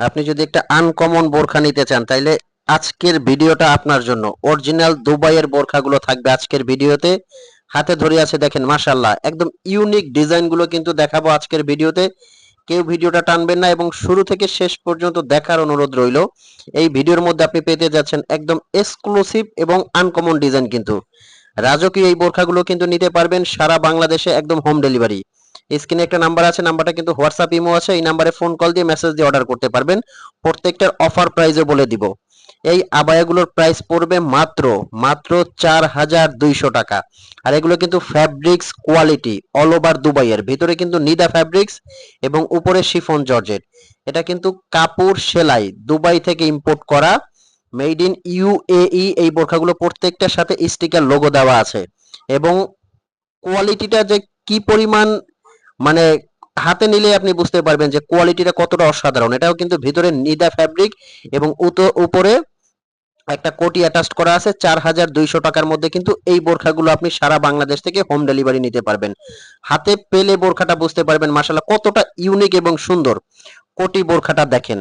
আপনি যদি একটা আনকমন বোরখা নিতে চান, তাইলে আজকের ভিডিওটা আপনার জন্য। অরিজিনাল দুবাইয়ের বোরখাগুলো থাকবে আজকের ভিডিওতে। হাতে ধরে আছে দেখেন মাশাল্লাহ একদম ইউনিক ডিজাইনগুলো কিন্তু দেখাবো আজকের ভিডিওতে। কেউ ভিডিওটা টানবেন না এবং শুরু থেকে শেষ পর্যন্ত দেখার অনুরোধ রইল। এই ভিডিওর মধ্যে আপনি পেতে যাচ্ছেন একদম এক্সক্লুসিভ এবং আনকমন ডিজাইন কিন্তু। রাজকীয় এই বোরখাগুলো কিন্তু নিতে পারবেন সারা বাংলাদেশে একদম হোম ডেলিভারি স্ক্রিনে একটা নাম্বার আছে, নাম্বারটা কিন্তু হোয়াটসঅ্যাপ ইমো আছে। এই নাম্বারে ফোন কল দিয়ে মেসেজ দিয়ে অর্ডার করতে পারবেন। প্রত্যেকটার অফার প্রাইজে বলে দিব। এই আবায়াগুলোর প্রাইস পড়বে মাত্র মাত্র চার হাজার দুইশো টাকা। আর এগুলো কিন্তু ফ্যাব্রিক্স কোয়ালিটি অল ওভার দুবাইয়ের ভিতরে কিন্তু নিদা ফ্যাব্রিক্স এবং উপরে শিফন জর্জেট এটা কিন্তু কাপড় সেলাই দুবাই থেকে ইম্পোর্ট করা। মেড ইন ইউএই এই বোরখাগুলো প্রত্যেকটার সাথে স্টিকার লোগো দেওয়া আছে। এবং কোয়ালিটিটা যে কি পরিমাণ মানে হাতে নিলে আপনি বুঝতে পারবেন যে কোয়ালিটিটা কতটা অসাধারণ। এটাও কিন্তু ভিতরে নিদা ফ্যাব্রিক এবং উপরে একটা কোটি অ্যাটাচ করা আছে, চার হাজার দুইশো টাকার মধ্যে কিন্তু এই বোরখাগুলো আপনি সারা বাংলাদেশ থেকে হোম ডেলিভারি নিতে পারবেন। হাতে পেলে বোরখাটা বুঝতে পারবেন মাসাল্লাহ কতটা ইউনিক এবং সুন্দর। কোটি বোরখাটা দেখেন,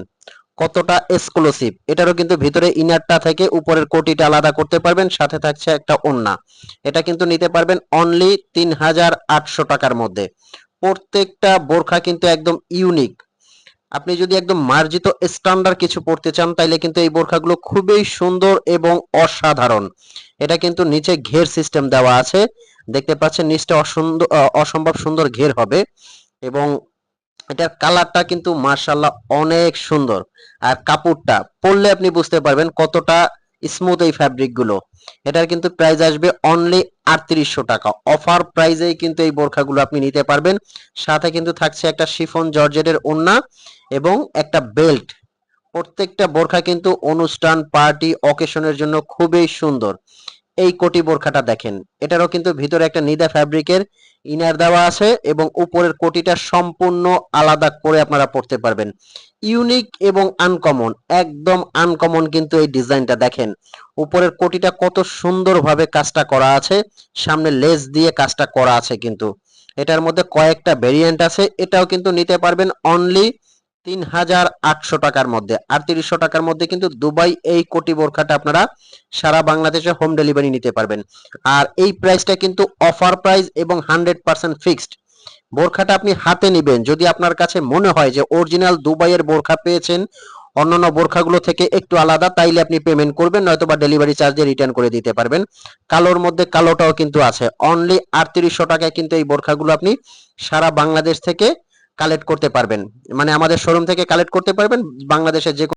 কতটা এক্সক্লুসিভ। এটারও কিন্তু ভিতরে ইনারটা থেকে উপরের কোটিটা আলাদা করতে পারবেন, সাথে থাকছে একটা ওন্না। এটা কিন্তু নিতে পারবেন অনলি তিন হাজার আটশো টাকার মধ্যে। প্রত্যেকটা বোরখা কিন্তু একদম ইউনিক আপনি যদি একদম মার্জিত স্ট্যান্ডার্ড কিছু পড়তে চান, তাইলে কিন্তু এই বোরখাগুলো খুবই সুন্দর এবং অসাধারণ। এটা কিন্তু নিচে ঘের সিস্টেম দেওয়া আছে। দেখতে পাচ্ছেন নিচটা অসুন্দর অসম্ভব সুন্দর ঘের হবে এবং এটার কালারটা কিন্তু মার্শাল্লাহ অনেক সুন্দর। আর কাপড়টা পরলে আপনি বুঝতে পারবেন কতটা স্মুথ এই ফ্যাব্রিকগুলো। এটার কিন্তু প্রাইস আসবে অনলি আটত্রিশশো টাকা। অফার প্রাইজেই কিন্তু এই বোরখাগুলো আপনি নিতে পারবেন। সাথে কিন্তু থাকছে একটা শিফন জর্জেটের ওন্না এবং একটা বেল্ট প্রত্যেকটা বোরখা কিন্তু অনুষ্ঠান পার্টি অকেশনের জন্য খুবই সুন্দর। এই কোটি বোরখাটা দেখেন। এটারও কিন্তু ভিতরে একটা নিদা ফ্যাব্রিকের ইনার দেওয়া আছে এবং উপরের কোটিটা সম্পূর্ণ আলাদা করে আপনারা পড়তে পারবেন। ইউনিক এবং আনকমন, একদম আনকমন কিন্তু এই ডিজাইনটা দেখেন। উপরের কোটিটা কত সুন্দরভাবে কাজটা করা আছে, সামনে লেস দিয়ে কাজটা করা আছে কিন্তু। এটার মধ্যে কয়েকটা ভেরিয়েন্ট আছে, এটাও কিন্তু নিতে পারবেন অনলি তিন হাজার আটশো টাকার মধ্যে। আটত্রিশশো টাকার মধ্যে কিন্তু দুবাই এই কোটি বোরখাটা আপনারা সারা বাংলাদেশে হোম ডেলিভারি নিতে পারবেন। আর এই প্রাইসটা কিন্তু অফার প্রাইস এবং হান্ড্রেড পার্সেন্ট ফিক্সড বোরখাটা আপনি হাতে নিবেন। যদি আপনার কাছে মনে হয় যে অরিজিনাল দুবাইয়ের বোরখা পেয়েছেন, অন্যান্য বোরখাগুলো থেকে একটু আলাদা, তাইলে আপনি পেমেন্ট করবেন নয়তো বা ডেলিভারি চার্জ দিয়ে রিটার্ন করে দিতে পারবেন। কালোর মধ্যে কালোটাও কিন্তু আছে। অনলি আটত্রিশশো টাকায় কিন্তু এই বোরখাগুলো আপনি সারা বাংলাদেশ থেকে কালেক্ট করতে পারবেন। মানে আমাদের শোরুম থেকে কালেক্ট করতে পারবেন বাংলাদেশের যে